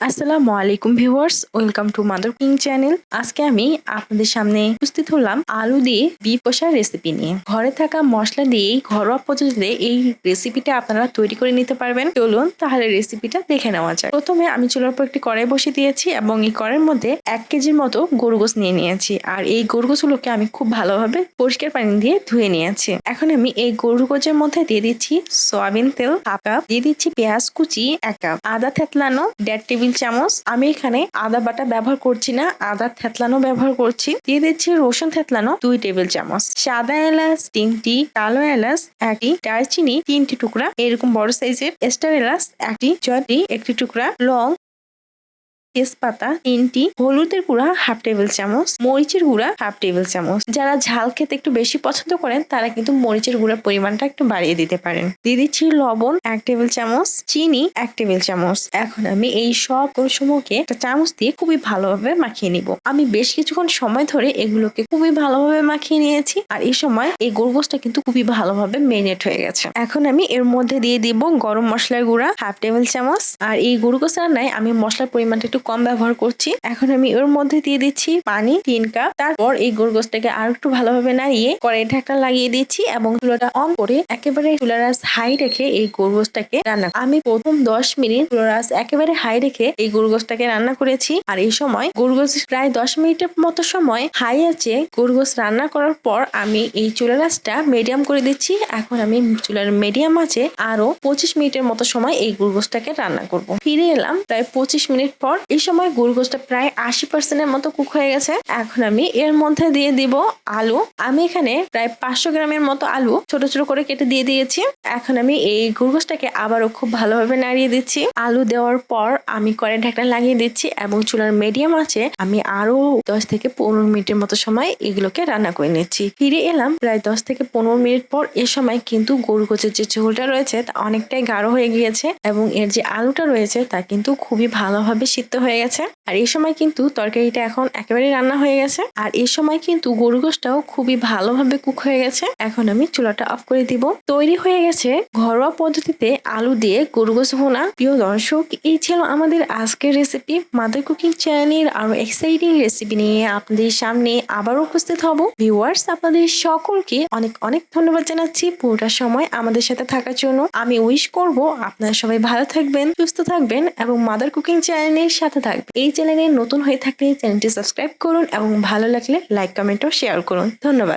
আসসালামু আলাইকুম viewers, welcome to mother king channel. আজকে আমি আপনাদের সামনে উপস্থিত হলাম আলু দিয়ে বিফ কষার রেসিপি নিয়ে। ঘরে থাকা মশলা দিয়েই ঘরোয়া পদ্ধতিতে এই রেসিপিটা আপনারা তৈরি করে নিতে পারবেন। চলুন তাহলে রেসিপিটা দেখে নেওয়া যায় প্রথমে আমি চুলার উপর একটি কড়াই বসিয়ে দিয়েছি এবং এই কড়াইয়ের মধ্যে এক কেজির মতো গরুগোস নিয়ে নিয়েছি। আর এই গরুগোসগুলোকে আমি খুব ভালোভাবে পরিষ্কার পানি দিয়ে ধুয়ে নিয়েছি। এখন আমি এই গরুগোজের মধ্যে দিয়ে দিচ্ছি সয়াবিন তেল, হাফ কাপ। দিয়ে দিচ্ছি পেঁয়াজ কুচি, এক কাপ। আদা থেতলানো দেড় টেবিল চামচ। আমি এখানে আদা বাটা ব্যবহার করছি না, আদা থেতলানো ব্যবহার করছি। দিয়ে দিচ্ছি রসুন থেতলানো দুই টেবিল চামচ। সাদা এলাচ তিনটি, কালো এলাচ একটি, দারচিনি তিনটি টুকরা, এরকম বড় সাইজের এস্টার এলাচ একটি জয়টি একটি টুকরা, লং তেজপাতা, তিনটি হলুদের গুঁড়া হাফ টেবিল চামচ, মরিচের গুঁড়া হাফ টেবিল চামচ। যারা ঝাল খেতে একটু বেশি পছন্দ করেন, তারা কিন্তু মরিচের গুঁড়ার পরিমাণটা একটু বাড়িয়ে দিতে পারেন। দিয়ে দিচ্ছি লবণ, এক টেবিল চামচ, চিনি, এক টেবিল চামচ। এখন আমি এই সব সমূহকে একটা চামচ দিয়ে খুবই ভালোভাবে মাখিয়ে নিব। আমি বেশ কিছুক্ষণ সময় ধরে এগুলোকে খুবই ভালোভাবে মাখিয়ে নিয়েছি, আর এই সময় এই গোলগোসটা কিন্তু খুবই ভালোভাবে মেরিনেট হয়ে গেছে। এখন আমি এর মধ্যে দিয়ে দিব গরম মশলার গুঁড়া হাফ টেবিল চামচ। আর এই গরুগোস রান্নায় আমি মশলার পরিমাণটা একটু কম ব্যবহার করছি। এখন আমি ওর মধ্যে দিয়ে দিচ্ছি পানি, তিন কাপ। তারপর এই গোলগোসটাকে আর একটু ভালোভাবে নাড়িয়ে কড়াই ঢাকনা লাগিয়ে দিচ্ছি এবং চুলাটা অন করে একেবারে চুলারাস হাই রেখে এই গোলগোসটাকে রান্না আমি প্রথম দশ মিনিট চুলারাস একেবারে হাই রেখে এই গোলগোসটাকে রান্না করেছি। আর এই সময় গোলগোস প্রায় দশ মিনিটের মতো সময় হাই আছে। গোলগোস রান্না করার পর আমি এই চুলা রাসটা মিডিয়াম করে দিচ্ছি। এখন আমি চুলার মিডিয়াম আছে আরও পঁচিশ মিনিটের মতো সময় এই গোলগোসটাকে রান্না করব। ফিরে এলাম প্রায় পঁচিশ মিনিট পর এই সময় গোলগোসটা প্রায় আশি পার্সেন্টের মতো কুক হয়ে গেছে। এখন আমি এর মধ্যে দিয়ে দিব আলু। আমি এখানে প্রায় পাঁচশো গ্রামের মতো আলু ছোট ছোট করে কেটে দিয়ে দিয়েছি। এখন আমি এই গোলগোসটাকে আবারও খুব ভালোভাবে নাড়িয়ে দিচ্ছি। আলু দেওয়ার পর আমি কড়াই ঢাকনা লাগিয়ে দিচ্ছি এবং চুলার মিডিয়াম আছে, আমি আরও দশ থেকে পনেরো মিনিটের মতো সময় এগুলোকে রান্না করে নিচ্ছি। ফিরে এলাম প্রায় দশ থেকে পনেরো মিনিট পর এ সময় কিন্তু গোলগোছের যে ঝোলটা রয়েছে তা অনেকটাই গাঢ় হয়ে গিয়েছে এবং এর যে আলুটা রয়েছে তা কিন্তু খুবই ভালোভাবে সিদ্ধ হয়ে গেছে। আর এই সময় কিন্তু তরকারিটা এখন একেবারে রান্না হয়ে গেছে। আর এই সময় কিন্তু গরু গোশটাও খুবই ভালোভাবে কুক হয়ে গেছে। এখন আমি চুলাটা অফ করে দিব। তৈরি হয়ে গেছে ঘরোয়া পদ্ধতিতে আলু দিয়ে গরু গোশ ভোনা। প্রিয় দর্শক, এই ছিল আমাদের আজকের রেসিপি মাদার কুকিং চ্যানেলের আরও এক্সাইটিং রেসিপি নিয়ে আপনাদের সামনে আবার উপস্থিত হব। ভিউয়ার্স, আপনাদের সকলকে অনেক অনেক ধন্যবাদ জানাচ্ছি পুরোটা সময় আমাদের সাথে থাকার জন্য। আমি উইশ করব আপনারা সবাই ভালো থাকবেন, সুস্থ থাকবেন এবং মাদার কুকিং চ্যানেলের সাথে থাকবে। এই চ্যানেলে নতুন হয়ে থাকলে চ্যানেলটি সাবস্ক্রাইব করুন এবং ভালো লাগলে লাইক, কমেন্ট ও শেয়ার করুন। ধন্যবাদ।